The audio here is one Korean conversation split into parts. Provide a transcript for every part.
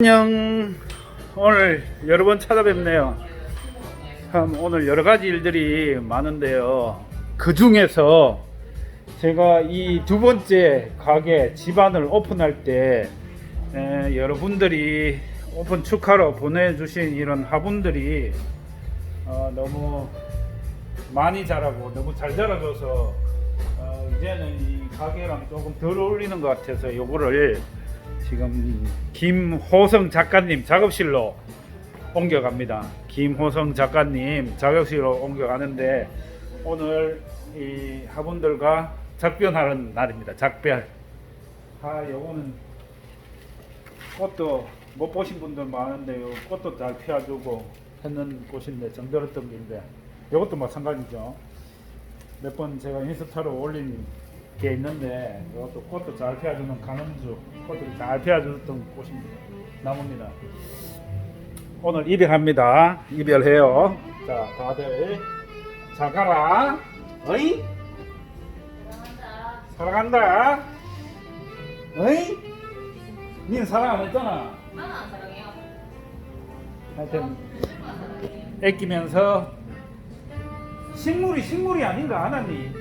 안녕. 오늘 여러 번 찾아뵙네요. 참 오늘 여러 가지 일들이 많은데요. 그 중에서 제가 이 두 번째 가게 집안을 오픈할 때 에, 여러분들이 오픈 축하로 보내주신 이런 화분들이 어, 너무 많이 자라고 너무 잘 자라줘서 어, 이제는 이 가게랑 조금 덜 어울리는 것 같아서 요거를 지금 김호성 작가님 작업실로 옮겨갑니다. 김호성 작가님 작업실로 옮겨가는데 오늘 이 화분들과 작변하는 날입니다. 작변. 아, 요거는 꽃도 못 보신 분들 많은데요. 꽃도 잘 피워주고 했는 곳인데 정들었던 길인데 이것도 마찬가지죠. 몇 번 제가 인스타로 올린 게 있는데 이것도 꽃도 잘 피워주는 간원주 꽃들이 잘 피워주던 곳입니다. 나무입니다. 오늘 이별합니다. 이별해요. 자, 다들 잘 가라. 어이? 사랑한다. 어이? 닌 사랑 안 했잖아. 나는 안 사랑해요. 하여튼 애끼면서 식물이 식물이 아닌 거 아나니?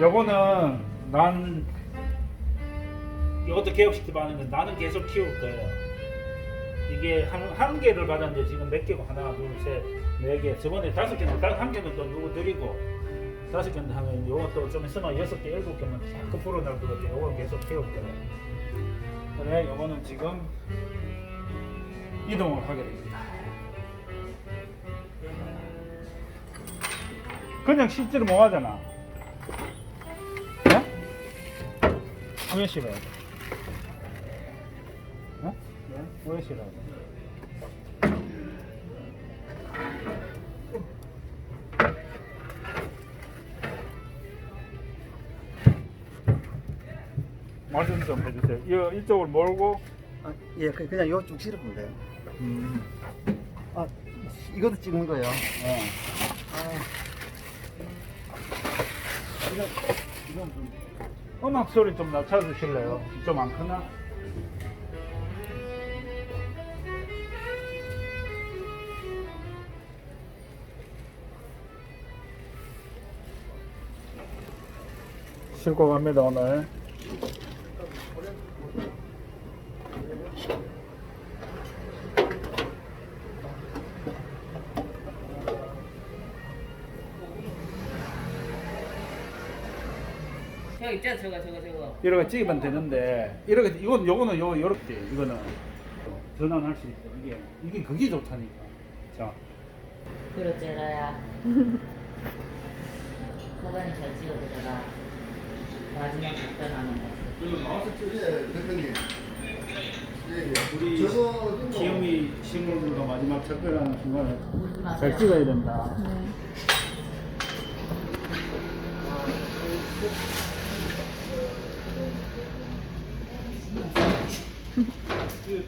요거는 난 이것도 개업시키고 하는데 나는 계속 키울 거예요. 이게 한, 한 개를 받았는데 지금 몇 개고 하나 둘 셋 네 개. 저번에 다섯 개는 딱한 개는 또 누구 드리고 다섯 개는 하면 요것도 좀 있으면 여섯 개 일곱 개만 자꾸 풀어날 것 같아요. 요거 계속 키울 거예요. 그래 요거는 지금 이동을 하게 됩니다. 그냥 실제로 뭐 하잖아. 왜 싫어요? 어? 왜 싫어요? 말씀 좀 해주세요. 이거 이쪽을 몰고 아, 예, 그- 그냥 이거 쭉 실어보면 돼요. 음, 아, 이것도 찍는 거예요. 어. 아, 이거 이건 좀 음악 소리 좀 낮춰주실래요? 좀 안 크나? 싣고 갑니다 오늘. 있잖아, 저거, 저거, 저거. 이렇게 찍으면 되는데 이렇게 이건 요거는 요 요렇게 이거는 전환할 수 있고 이게 이게 그게 좋다니까. 자. 그렇지, 라야. 소관이 잘 찍어주다가 마지막 답변하는 거. 예, 대표님. 예, 예. 우리 저거 기영이 식물들과 마지막 작별하는 맞아요. 잘 찍어야 된다. 뭐 야?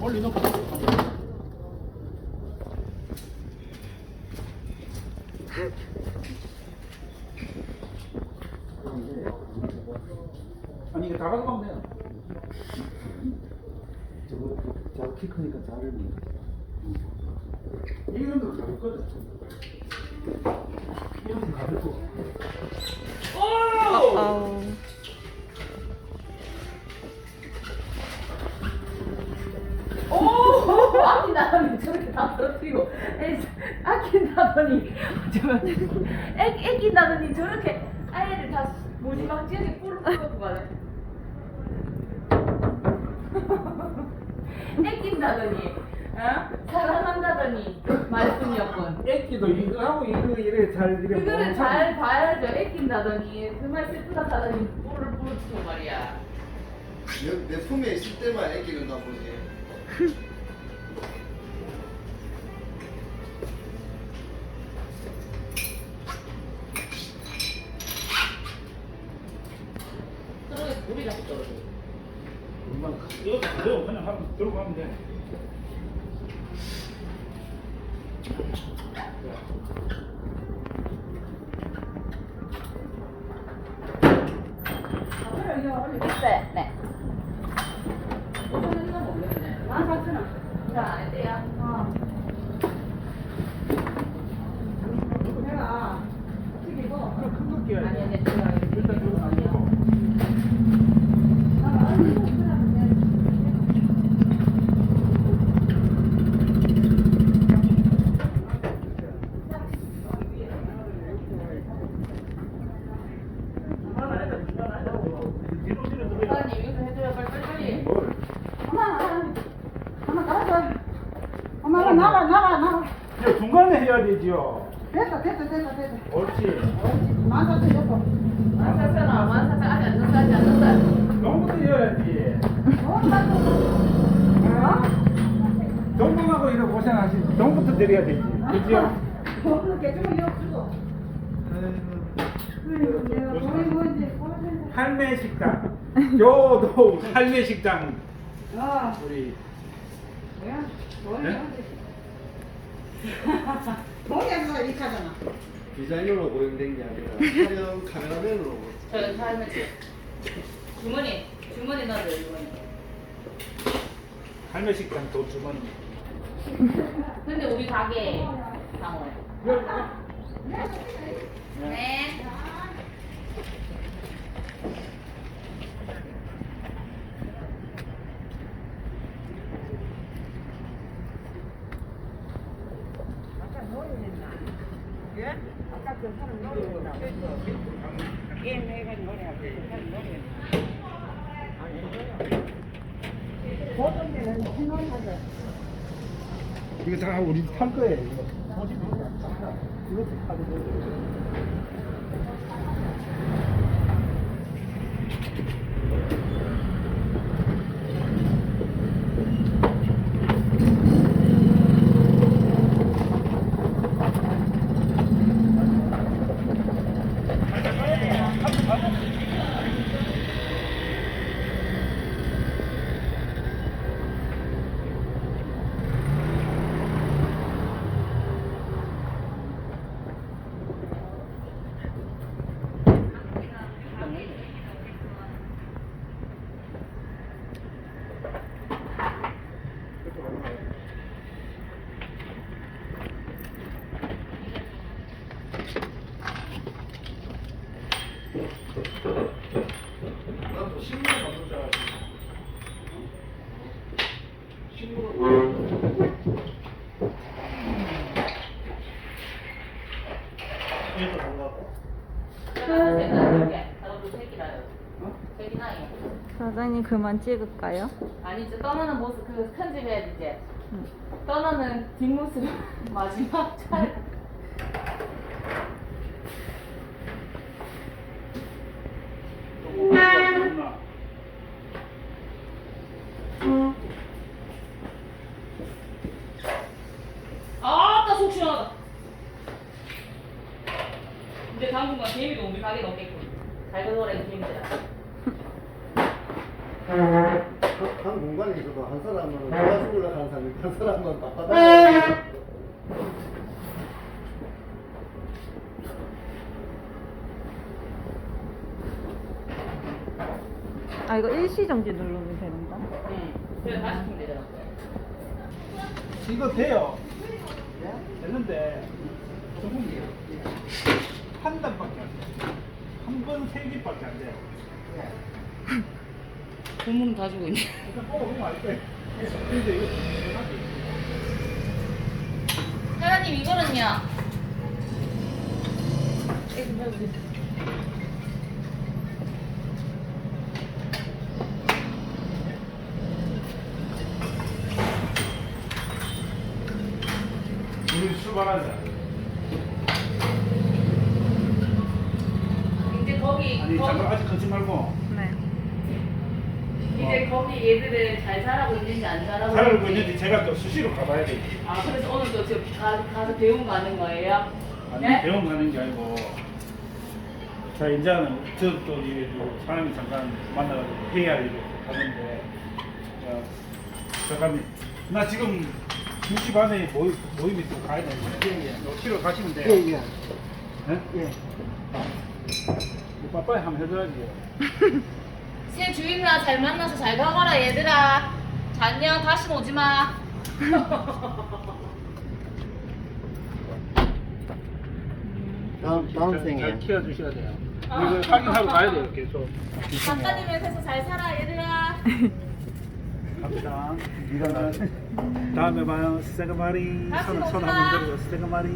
멀리 놓고 아니 이거 다 가져가면 돼요. 저거, 저거 키 크니까 잘이 정도 가볍거든 이 정도 가볍고. 오! 아낀다더니 저렇게 다 떨어뜨리고 애- 아낀다더니 애낀다더니 저렇게 아이를 다 무지막지하게 꿀을 뿌려고 가네 뺏긴다더니 어? 사랑한다더니 말씀이었군 애기도 이거하고 이거 이래 잘 이래 그거를 멈춰. 잘 봐야죠 애낀다더니 정말 슬프다 하더니 뿔을 부르치고 말이야 내, 내 품에 있을 때만 애기는 다 보지. 떨어져 물이 자꾸 떨어져 거 그대로 그냥 하면 들어가면 돼. 네. 네. 만 사천 원. 자, 어때요? 어. 내가 저기 뭐 큰거 끼야 아니, 아니, 돼. 제가 일단 이거 놔두고. 뒤로 뒤로 들어요. 사장님 이거 해줘요 빨리 빨리 빨리. 뭘? 엄마, 엄마 나가서. 엄마가 나가, 나가, 나가. 이제 되죠. 됐다, 됐다, 됐다, 됐다. 옳지. 만사천 옆으로. 만 사천 원, 만 사천 아직 안 줬어 아직 안. 엄마 또. 어? 동봉하고 이런 고생하시 동부터 드려야 되지. 그죠? 돈을 개주면 역 주고. 그래, 내가 돈이 뭔지 모르겠네. 할매 식당. 요도 할매 식당. 어, 우리 뭐야? 돈이 네? 뭔지. 돈이 안 나가, 이 카잖아. 디자이너로 고용된 게 아니라 촬영 카메라맨으로 저 사장님 주머니 주머니 넣어줘요 주머니. 할매 식당 돈 주머니. 근데 우리 가게 방어요. 네. 이거 다 우리 탈 거예요. 이거. 이것도 타도 되고. 나도 신문 만들 줄 알았지. 신문 이거 뭐라고? 제가 생각할게. 나도 새끼라요. 새끼나요. 사장님 그만 찍을까요? 아니 이제 떠나는 모습 그 편집해야지 이제. 떠나는 뒷모습 마지막 촬영. 아따 속 시원하다. 이제 당분간 개미도 우리 가게에 없겠군. 잘이 개미들아. 한, 한 공간에 있어도 한 사람은 내가 죽으려고 하는 사람이 한 사람은 바빠다. 아 이거 일시 정지 누르면 되는가? 응. 그래 다시 키면 되잖아. 이거 돼요. 됐는데 조금 한 단밖에 안 돼. 한 번 세 개밖에 안 돼. 고문은 다 주고 있네. 사장님 이거는요. 우리 출발하자. 이제 거기 아니 거기 잠깐 아직 걷지 말고 네. 이제 거기 얘들을 잘 자라고 있는지 안 자라고 잘 알고 있는데 제가 또 수시로 가봐야 되지. 아 그래서 오늘 또 지금 가, 가서 배움 가는 거예요? 아니 네? 배움 가는 게 아니고 자 이제는 저또 사람이 잠깐 만나가지고 회의할 일이 가는데 야, 잠깐만. 나 지금 2시 반에 모임, 모임이 또 가야 되는데. 예, 예. 너 치러 가시면 돼요. 예, 예. 예? 예. 오빠 빨리 한번 해줘야지. 새 주인아 잘 만나서 잘 가거라 얘들아. 자, 안녕 다시 오지 마. 다음, 다음 잘, 생에. 잘 키워주셔야 돼요. 이거 확인하고 가야 돼요, 계속. 작가님 옆에서 잘 살아 얘들아. 갑니다. 다음에 봐요. 스테가마리. 다시 손, 오지 마. 한번 들고 스테가마리.